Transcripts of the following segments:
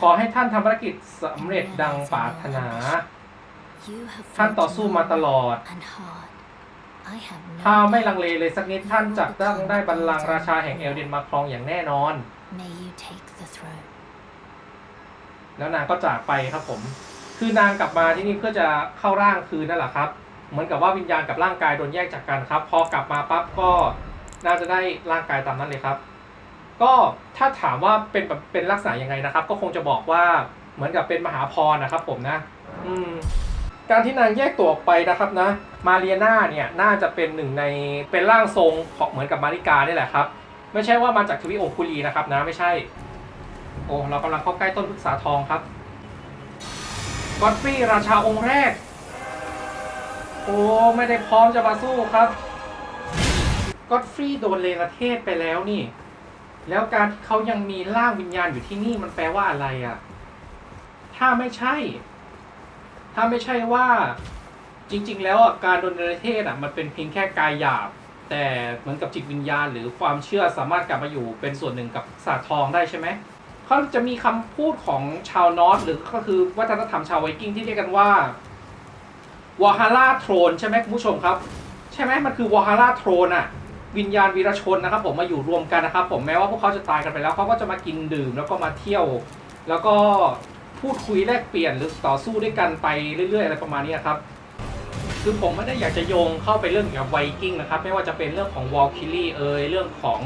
ขอให้ท่านทำภารกิจสำเร็จดังปรารถนาท่านต่อสู้มาตลอดถ้าไม่ลังเลเลยสักนิดท่านจะต้องได้บัลลังก์ราชาแห่งเอลเดนมาครองอย่างแน่นอนแล้วนางก็จากไปครับผม คือนางกลับมาที่นี่เพื่อจะเข้าร่างคืนนั่นแหละครับ เหมือนกับว่าวิญญาณกับร่างกายโดนแยกจากกันครับ พอกลับมาปั๊บก็น่าจะได้ร่างกายตามนั้นเลยครับ ก็ถ้าถามว่าเป็นแบบเป็นลักษณะยังไงนะครับ ก็คงจะบอกว่าเหมือนกับเป็นมหาพรนะครับผมนะ อืมการที่นางแยกตัวออกไปนะครับนะ มาเรียนาเนี่ยน่าจะเป็นหนึ่งในเป็นร่างทรงของเหมือนกับมาริกานี่แหละครับ ไม่ใช่ว่ามาจากทวีองคุลีนะครับนะไม่ใช่ โอ้เรากำลังเข้าใกล้ต้นพฤกษาทองครับกอดฟรีราชาองค์แรก โอ้ไม่ได้พร้อมจะมาสู้ครับกอดฟรีโดนเลนเทศไปแล้วนี่ แล้วการเขายังมีร่างวิญญาณอยู่ที่นี่มันแปลว่าอะไรอะ่ะ ถ้าไม่ใช่ ถ้าไม่ใช่ว่า จริง ๆ แล้วอะการโดนเนเทศอะมันเป็นเพียงแค่กายหยาบ แต่เหมือนกับจิตวิญญาณ หรือความเชื่อสามารถกลับมาอยู่เป็นส่วนหนึ่งกับศาสตร์ทองได้ใช่ไหมเขาจะมีคำพูดของชาวนอร์ทหรือก็คือวัฒนธรรมชาวไวกิ้งที่เรียกกันว่าวาฮาร่าโทรนใช่ไหมคุณผู้ชมครับ ใช่ไหมมันคือวาฮาร่าโทรนอะ วิญญาณวีรชนนะครับ ผมมาอยู่รวมกันนะครับ ผมแม้ว่าพวกเขาจะตายกันไปแล้วเขาก็จะมากินดื่มแล้วก็มาเที่ยว แล้วก็พูดคุยแลกเปลี่ยนหรือต่อสู้ด้วยกันไปเรื่อยๆอะไรประมาณนี้ครับคือผมไม่ได้อยากจะโยงเข้าไปเรื่องเกี่ยวกับไวกิ้งนะครับ ไม่ว่าจะเป็นเรื่องของวอลคิลี่เอ่ยเรื่องของ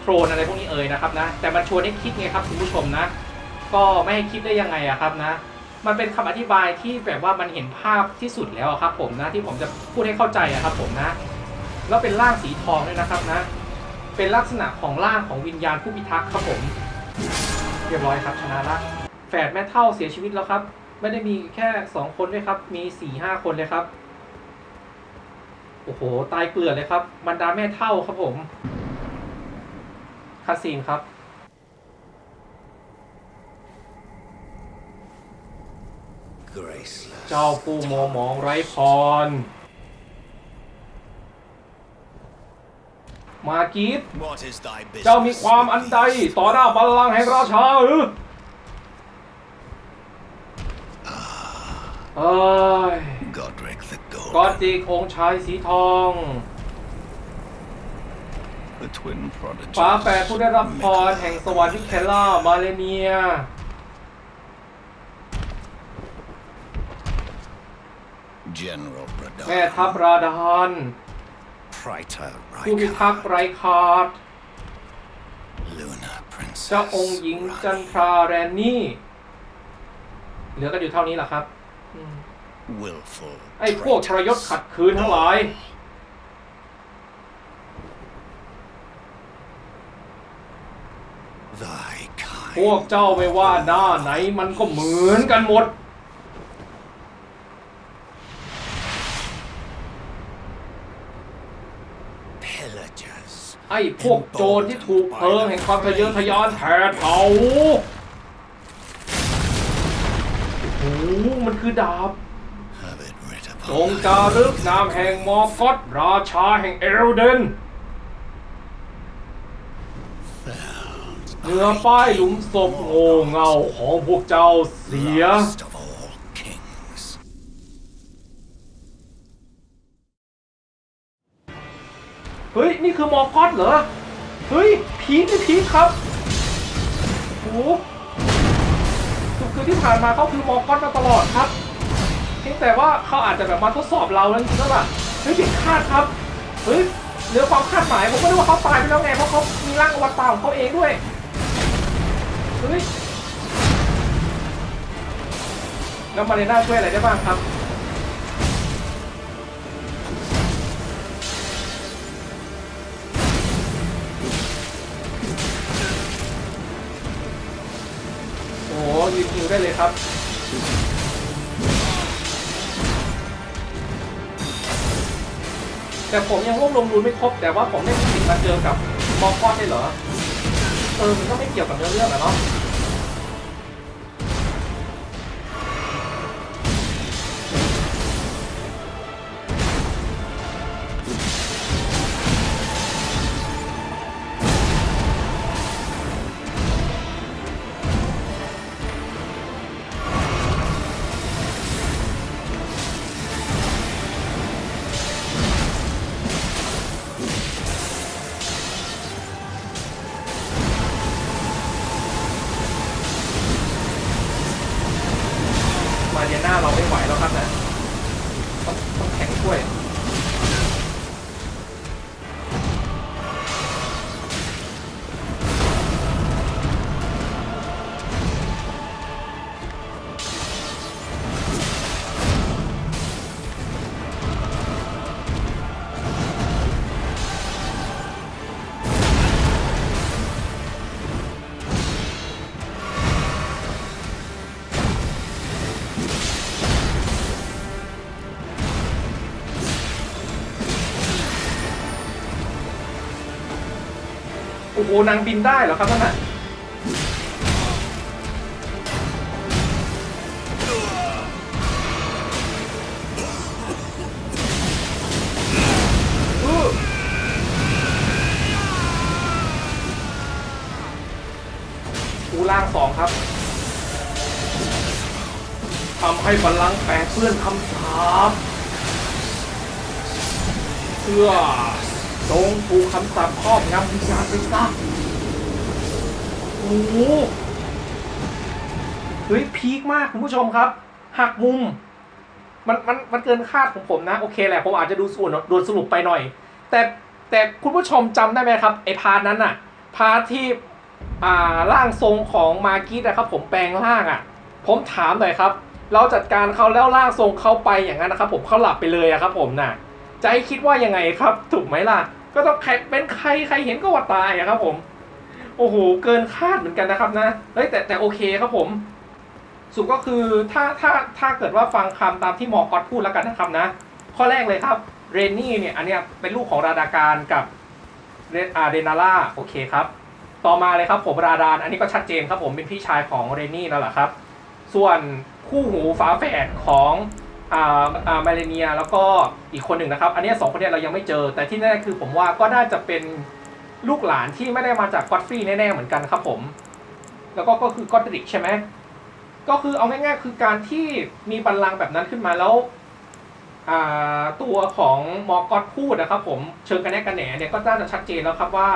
โทรนอะไรพวกนี้เอ่ยนะครับนะแต่มันชวนให้คิดไงครับคุณผู้ชมนะ ก็ไม่ให้คิดได้ยังไงอะครับนะ มันเป็นคำอธิบายที่แบบว่ามันเห็นภาพที่สุดแล้วครับผมนะที่ผมจะพูดให้เข้าใจอะครับผมนะ แล้วเป็นร่างสีทองด้วยนะครับนะ เป็นลักษณะของร่างของวิญญาณผู้พิทักษ์ครับผม เรียบร้อยครับชนะละแฝดแม่เท่าเสียชีวิตแล้วครับ ไม่ได้มีแค่สองคนด้วยครับ มีสี่ห้าคนเลยครับ โอ้โห ตายเกลือเลยครับบรรดาแม่เท่าครับผมคาซีนครับ Graceless. เจ้าผู้โมวหมองไร้พร มากีด What is thy business? เจ้ามีความอันใดต่อหน้าบัลลังก์แห่งราชาหรือเอ้ย Godric the กอ Gold. จิกองค์ชายสีทอง The twin prodigy. ฝาแฝดผู้ได้รับพรแห่งสวรรค์วิเคล่ามาเลเนีย General แม่ Radar. ทัพราดาน Praetor ผู้พิทักษ์ Rykar. ไรคาร์ด Luna Princess. เจ้าองค์หญิงจันทราแรนนี่ เหลือกันอยู่เท่านี้แหละครับอืม Willful. ไอ้พวกทรยศ traitors. ขัดขืนทั้งหลาย Thy พวก kind. เจ้าไม่ว่าหน้าไหนมันก็เหมือนกันหมด ไอ้พวกโจรที่ถูกเพลิงแห่งความทะเยอทะยานแผดเผาโอ้โหมันคือดาบ Have it writ จ upon ง thy จารึกนามแห่งมอร์กอตราชาแห่งเอลเดน felt เหนือป้ายหลุมศพโง่เงาของพวกเจ้าเสีย เฮ้ย นี่คือมอร์กอตเหรอ เฮ้ย พีคนี่พีคครับโอ้โหคือคือที่ผ่านมาเขาคือมอร์กอตมาตลอดครับ เพียงแต่ว่าเขาอาจจะแบบมาทดสอบเราแล้วจริงๆแล้วล่ะเฮ้ยผิดคาดครับ เฮ้ยเหนือความคาดหมายผมก็นึกว่าเขาตายไปแล้วไงเพราะเขามีร่างอวตารของเขาเองด้วย เฮ้ยแล้วมาเรน่าช่วยอะไรได้บ้างครับ ได้เลยครับ แต่ผมยังรวบรวมรูนไม่ครบ แต่ว่าผมได้มีสิทธิ์มาเจอกับมอคอนได้เหรอ เออมันก็ไม่เกี่ยวกับเนื้อเรื่องอะเนาะ โอ้นางบินได้เหรอครับนั่นน่ะอื้ออูล่างสองครับทำให้บัลลังแปดเปื้อนคำสาปเพื่อ จงถูกคำสาปครอบงำวิญญาณไปซะโอ้โหเฮ้ยพีคมากคุณผู้ชมครับ หักมุม มันมันมันเกินคาดของผมนะ โอเคแหละ ผมอาจจะดูส่วนโดนสรุปไปหน่อย แต่แต่คุณผู้ชมจำได้ไหมครับ ไอพาร์ทนั้นอะพาร์ทที่อ่าร่างทรงของมากิสนะครับ ผมแปลงร่างอะ่ะผมถามหน่อยครับ เราจัดการเขาแล้วร่างทรงเขาไปอย่างนั้นนะครับ ผมเขาหลับไปเลยอะครับ ผมน่ะจะให้คิดว่ายังไงครับ ถูกไหมล่ะ ก็ต้องใครเป็นใครใครเห็นก็ว่าตายอะครับผม โอ้โห เกินคาดเหมือนกันนะครับนะเฮ้ยแต่แต่โอเคครับผมสุดก็คือถ้าถ้าถ้าเกิดว่าฟังคำตามที่หมอกอดพูดแล้วกันนะครับนะ ข้อแรกเลยครับเรนนี่เนี่ยอันเนี้ยเป็นลูกของราดาการกับเรอาเรนาล่าโอเคครับ ต่อมาเลยครับผมราดานอันนี้ก็ชัดเจนครับผมเป็นพี่ชายของเรนนี่นั่นแหละครับ ส่วนคู่หูฝาแฝดของ อ่าอ่ามาเลเนียแล้วก็อีกคนหนึ่งนะครับ อันนี้สองคนเนี้ยเรายังไม่เจอ แต่ที่แน่คือผมว่าก็น่าจะเป็นลูกหลานที่ไม่ได้มาจากกอดฟรีแน่ๆเหมือนกันครับผม แล้วก็ก็คือกอดริกใช่ไหมก็คือเอาง่ายๆ คือการที่มีบัลลังก์แบบนั้นขึ้นมาแล้วตัวของมอกอตพูดนะครับผมเชิงกันแนกกันแหนเนี่ยก็น่าจะชัดเจนแล้วครับว่า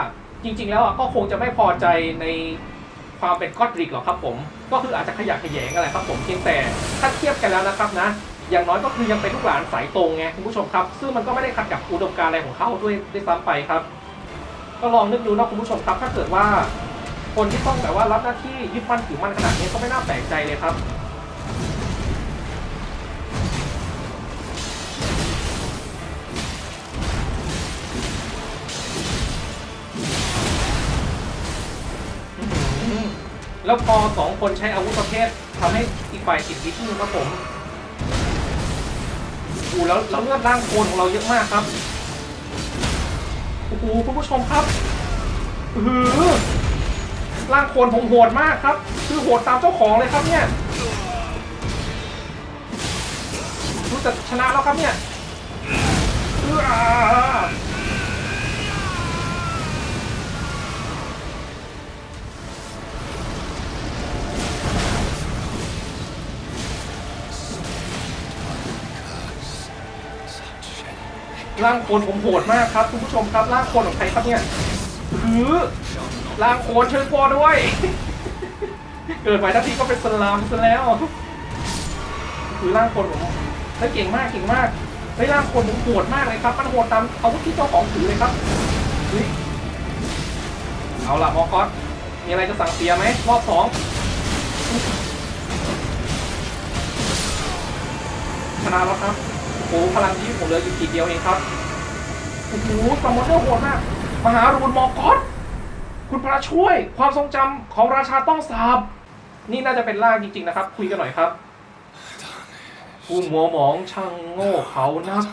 จริง ๆ แล้วก็คงจะไม่พอใจในความเป็นกอตริกหรอกครับผม ก็คืออาจจะขยะแขยงอะไรครับผมเพียงแต่ถ้าเทียบกันแล้วนะครับนะ อย่างน้อยก็คือยังเป็นลูกหลานสายตรงไงคุณผู้ชมครับ ซึ่งมันก็ไม่ได้ขัดกับอุดมการณ์อะไรของเขาด้วยด้วยซ้ำไปครับ ก็ลองนึกดูนะคุณผู้ชมครับ ถ้าเกิดว่า คนที่ต้องแบบว่ารับหน้าที่ยึดมั่นถือมั่นขนาดนี้ก็ไม่น่าแปลกใจเลยครับแล้วพอสองคนใช้อาวุธประเภททำให้อีกฝ่ายติดวิธีครับผม อ้แล้วแล้วเลือดร่างโคนของเราเยอะมากครับโอ้โหคุณผู้ชมครับอือหือร่างโคนผมโหดมากครับ คือโหดตามเจ้าของเลยครับเนี่ยรู้จะชนะแล้วครับเนี่ย ร่างโคนผมโหดมากครับคุณผู้ชมครับร่างโคนของใครครับเนี่ยหือร่างโคนเชิญพอด้วย เกิดใหม่ทันทีก็เป็นสลามซะแล้ว คือร่างโคนผมเฮ้ยเก่งมากเก่งมากเฮ้ยร่างโคนผมโหดมากเลยครับมันโหดตามอาวุธที่เจ้าของถือเลยครับเอาล่ะมอคอสมีอะไรจะสั่งเสียไหมรอบสองชนะแล้วครับ อ้โหพลังชีวิตผมเหลืออยู่ขีดเดียวเองครับโอ้โหสมอนเตอร์โหดมาก มหารูนมอกอสคุณพระช่วย ความทรงจำของราชาต้องสาบ นี่น่าจะเป็นล่างจริง ๆ นะครับ คุยกันหน่อยครับผู้มัวหมองช่างโง่เขานัก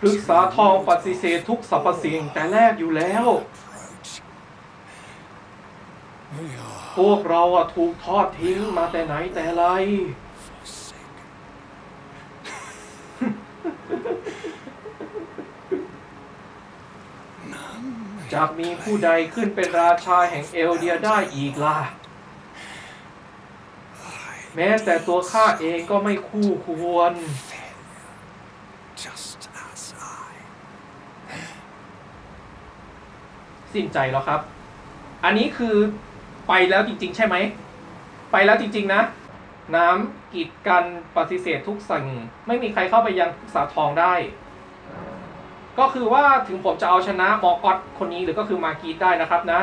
พฤกษาทองปฏิเสธทุกสรรพสิ่งแต่แรกอยู่แล้ว พวกเราอะถูกทอดทิ้งมาแต่ไหนแต่ไร None จะมีผู้ใดขึ้นเป็นราชาแห่งเอลเดียได้อีกล่ะ แม้แต่ตัวข้าเองก็ไม่คู่ควร สิ้นใจแล้วครับ อันนี้คือไปแล้วจริง ๆ ใช่ไหม ไปแล้วจริง ๆ นะ น้ำกีดกันปฏิเสธทุกสิ่ง ไม่มีใครเข้าไปยังพึกษาทองได้ ก็คือว่าถึงผมจะเอาชนะมอกอตคนนี้หรือก็คือมากีดได้นะครับนะ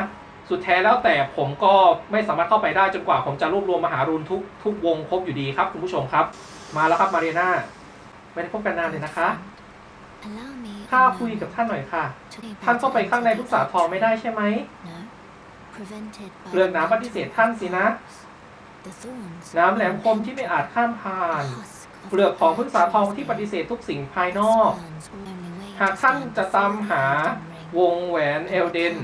สุดแท้แล้วแต่ผมก็ไม่สามารถเข้าไปได้จนกว่าผมจะรวบรวมมหารุนทุกทุกวงครบอยู่ดีครับคุณผู้ชมครับ มาแล้วครับมาเรียนาไม่ได้พบกันนานเลยนะคะข้าคุยกับท่านหน่อยค่ะ ท่านเข้าไปข้างในพึกษาทองไม่ได้ใช่ไหมเรื่องน้ำปฏิเสธท่านสินะ น้ำแหลมคมที่ไม่อาจข้ามผ่าน เปลือกของพึกษาทองที่ปฏิเสธทุกสิ่งภายนอก หากท่านจะตามหาวงแหวนเอลเดน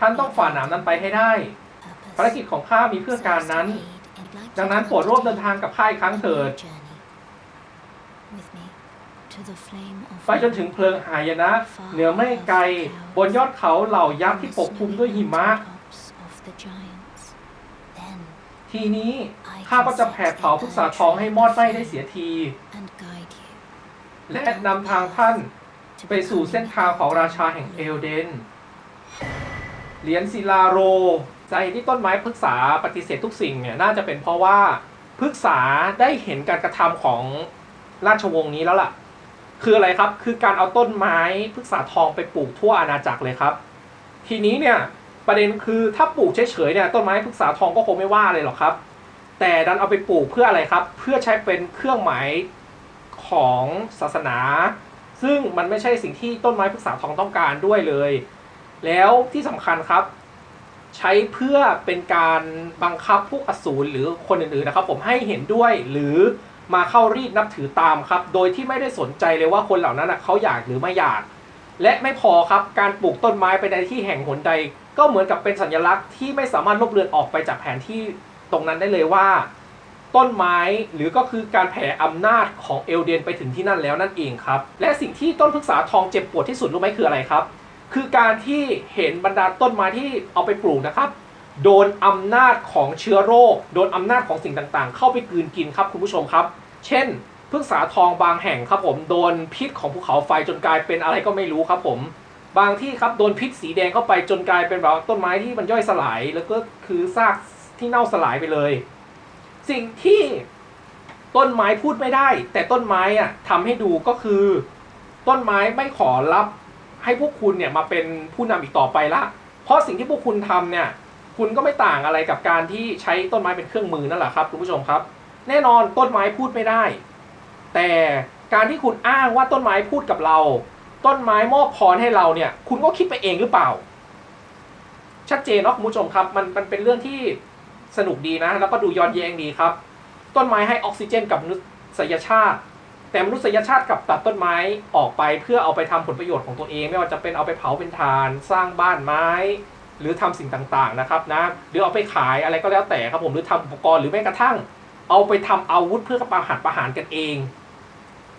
ท่านต้องฝ่าหนามนั้นไปให้ได้ ภารกิจของข้ามีเพื่อการนั้น ดังนั้นโปรดร่วมเดินทางกับข้าอีกครั้งเถิด ไปจนถึงเพลิงหายนะ เหนือไม่ไกล บนยอดเขาเหล่ายักษ์ที่ปกคลุมด้วยหิมะ ทีนี้ข้าก็จะแผดเผาพุทราทองให้มอดไหม้ได้เสียที และนำทางท่านไปสู่เส้นทางของราชาแห่งเอลเดน เหรียญศิลาโรใจที่ต้นไม้พฤกษาปฏิเสธทุกสิ่งเนี่ยน่าจะเป็นเพราะว่าพฤกษาได้เห็นการกระทำของราชวงศ์นี้แล้วล่ะ คืออะไรครับ คือการเอาต้นไม้พฤกษาทองไปปลูกทั่วอาณาจักรเลยครับ ทีนี้เนี่ย ประเด็นคือถ้าปลูกเฉยๆเนี่ยต้นไม้พฤกษาทองก็คงไม่ว่าเลยหรอกครับ แต่ดันเอาไปปลูกเพื่ออะไรครับ เพื่อใช้เป็นเครื่องหมายของศาสนา ซึ่งมันไม่ใช่สิ่งที่ต้นไม้พฤกษาทองต้องการด้วยเลย แล้วที่สำคัญครับ ใช้เพื่อเป็นการบังคับพวกอสูรหรือคนอื่นๆนะครับ ผมให้เห็นด้วยหรือมาเข้ารีดนับถือตามครับ โดยที่ไม่ได้สนใจเลยว่าคนเหล่านั้นนะเขาอยากหรือไม่อยาก และไม่พอครับการปลูกต้นไม้ไปในที่แห่งหนใด ก็เหมือนกับเป็นสัญลักษณ์ที่ไม่สามารถลบเลือนออกไปจากแผนที่ตรงนั้นได้เลยว่า ต้นไม้หรือก็คือการแผ่อำนาจของเอลเดนไปถึงที่นั่นแล้วนั่นเองครับ และสิ่งที่ต้นพฤกษาทองเจ็บปวดที่สุดรู้ไหมคืออะไรครับ คือการที่เห็นบรรดาต้นไม้ที่เอาไปปลูกนะครับโดนอำนาจของเชื้อโรค โดนอำนาจของสิ่งต่างๆ เข้าไปกลืนกินครับคุณผู้ชมครับ เช่นพฤกษาทองบางแห่งครับผมโดนพิษของภูเขาไฟจนกลายเป็นอะไรก็ไม่รู้ครับผม บางที่ครับโดนพิษสีแดงเข้าไปจนกลายเป็นแบบต้นไม้ที่มันย่อยสลาย แล้วก็คือซากที่เน่าสลายไปเลย สิ่งที่ต้นไม้พูดไม่ได้ แต่ต้นไม้อะทำให้ดูก็คือ ต้นไม้ไม่ขอรับให้พวกคุณเนี่ยมาเป็นผู้นำอีกต่อไปละ เพราะสิ่งที่พวกคุณทำเนี่ย คุณก็ไม่ต่างอะไรกับการที่ใช้ต้นไม้เป็นเครื่องมือนั่นแหละครับคุณผู้ชมครับ แน่นอนต้นไม้พูดไม่ได้ แต่การที่คุณอ้างว่าต้นไม้พูดกับเรา ต้นไม้มอบพรให้เราเนี่ย คุณก็คิดไปเองหรือเปล่า ชัดเจนเนาะคุณผู้ชมครับ มันมันเป็นเรื่องที่สนุกดีนะ แล้วก็ดูย้อนแย้งดีครับ ต้นไม้ให้ออกซิเจนกับมนุษยชาติ แต่มนุษยชาติกับตัดต้นไม้ออกไปเพื่อเอาไปทำผลประโยชน์ของตัวเอง ไม่ว่าจะเป็นเอาไปเผาเป็นทาน สร้างบ้านไม้ หรือทำสิ่งต่างๆนะครับนะหรือเอาไปขายอะไรก็แล้วแต่ครับผมหรือทำอุปกรณ์หรือแม้กระทั่ง เอาไปทำอาวุธเพื่อประหารประหารกันเอง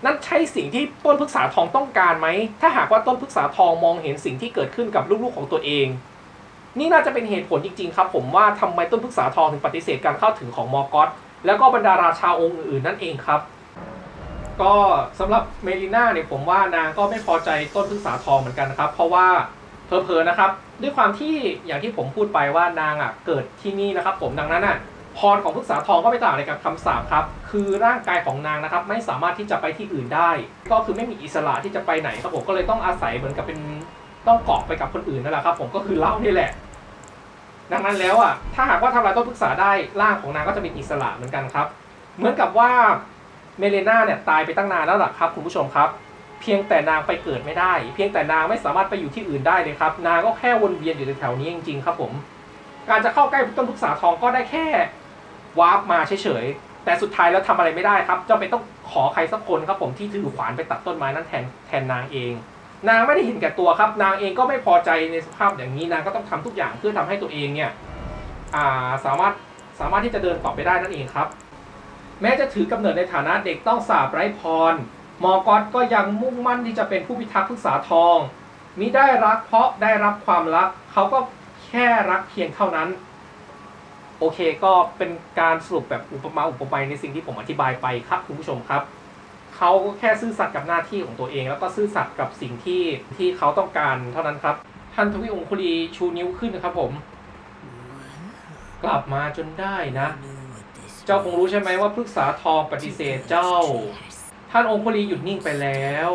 นั่นใช่สิ่งที่ต้นพฤกษาทองต้องการไหม ถ้าหากว่าต้นพฤกษาทองมองเห็นสิ่งที่เกิดขึ้นกับลูกๆของตัวเอง นี่น่าจะเป็นเหตุผลจริงๆครับ ผมว่าทำไมต้นพฤกษาทองถึงปฏิเสธการเข้าถึงของมอร์กอสแล้วก็บรรดาราชาองค์อื่นๆนั่นเองครับ ก็สำหรับเมลิน่าเนี่ยผมว่านางก็ไม่พอใจต้นพฤกษาทองเหมือนกันนะครับ เพราะว่าเพอเพอๆนะครับ ด้วยความที่อย่างที่ผมพูดไปว่านางอะเกิดที่นี่นะครับ ผมดังนั้นอะ พรของพฤกษาทองก็ไม่ต่างอะไรกับคำสาปครับ คือร่างกายของนางนะครับไม่สามารถที่จะไปที่อื่นได้ ก็คือไม่มีอิสระที่จะไปไหนครับผมก็เลยต้องอาศัยเหมือนกับเป็นต้องเกาะไปกับคนอื่นนั่นแหละครับ ผมก็คือเล่านี่แหละ ดังนั้นแล้วอะถ้าหากว่าทำลายต้นพฤกษาได้ร่างของนางก็จะเป็นอิสระเหมือนกันครับ เหมือนกับว่าเมเลนาเนี่ยตายไปตั้งนานแล้วล่ะครับคุณผู้ชมครับ เพียงแต่นางไปเกิดไม่ได้ เพียงแต่นางไม่สามารถไปอยู่ที่อื่นได้เลยครับ นางก็แค่วนเวียนอยู่แถวนี้จริงๆครับผม การจะเข้าใกล้ต้นพฤกษาทองก็ได้แค่ วาร์ปมาเฉยๆ แต่สุดท้ายแล้วทำอะไรไม่ได้ครับจำเป็นต้องขอใครสักคนครับผมที่ถือขวานไปตัดต้นไม้นั้นแทนแทนนางเอง นางไม่ได้เห็นแก่ตัวครับ นางเองก็ไม่พอใจในสภาพอย่างนี้นางก็ต้องทำทุกอย่างเพื่อทำให้ตัวเองเนี่ยาสามารถสามารถที่จะเดินต่อไปได้นั่นเองครับ แม้จะถือกำเนิดในฐานะเด็กต้องสาบไร้พรมอกอตก็ยังมุ่งมั่นที่จะเป็นผู้พิทักษ์พฤกษาทองมิได้รักเพราะได้รับความรักเขาก็แค่รักเพียงเท่านั้น โอเคก็เป็นการสรุปแบบอุปมาอุปไมยในสิ่งที่ผมอธิบายไปครับคุณผู้ชมครับเขาก็แค่ซื่อสัตย์กับหน้าที่ของตัวเอง แล้วก็ซื่อสัตย์กับสิ่งที่ที่เขาต้องการเท่านั้นครับท่านทวีองคุลีชูนิ้วขึ้นนะครับผม กลับมาจนได้นะ เจ้าคงรู้ใช่ไหมว่าพฤกษาทองปฏิเสธเจ้า ท่านองคุลีหยุดนิ่งไปแล้ว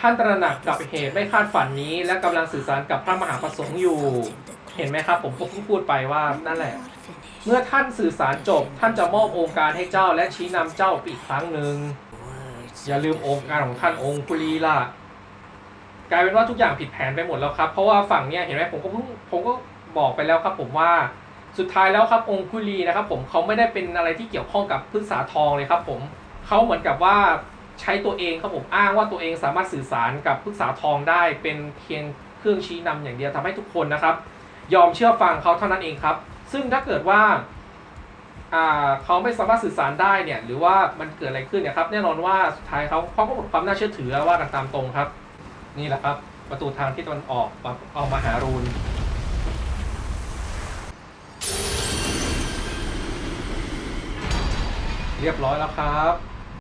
ท่านตระหนักกับเหตุไม่คาดฝันนี้ และกำลังสื่อสารกับพระมหาประสงค์อยู่ เห็นไหมครับ ผมก็เพิ่งพูดไปว่านั่นแหละ เมื่อท่านสื่อสารจบ ท่านจะมอบองค์การให้เจ้าและชี้นำเจ้าอีกครั้งหนึ่งอย่าลืมองค์การของท่านองคุลีล่ะกลายเป็นว่าทุกอย่างผิดแผนไปหมดแล้วครับ เพราะว่าฝั่งเนี้ยเห็นไหมผมก็เพิ่งผมก็บอกไปแล้วครับผมว่าสุดท้ายแล้วครับองคุลีนะครับ ผมเขาไม่ได้เป็นอะไรที่เกี่ยวข้องกับพฤกษาทองเลยครับ ผมเขาเหมือนกับว่าใช้ตัวเองครับผมอ้างว่าตัวเองสามารถสื่อสารกับพฤกษาทองได้เป็นเพียงเครื่องชี้นำอย่างเดียวทำให้ทุกคนนะครับ ยอมเชื่อฟังเขาเท่านั้นเองครับ ซึ่งถ้าเกิดว่าเขาไม่สามารถสื่อสารได้เนี่ยหรือว่ามันเกิดอะไรขึ้นเนี่ยครับแน่นอนว่าสุดท้ายเขาเขาก็หมดความน่าเชื่อถือแล้วว่ากันตามตรงครับ นี่แหละครับประตูทางที่ตะวันออกเอามาหารูนเรียบร้อยแล้วครับ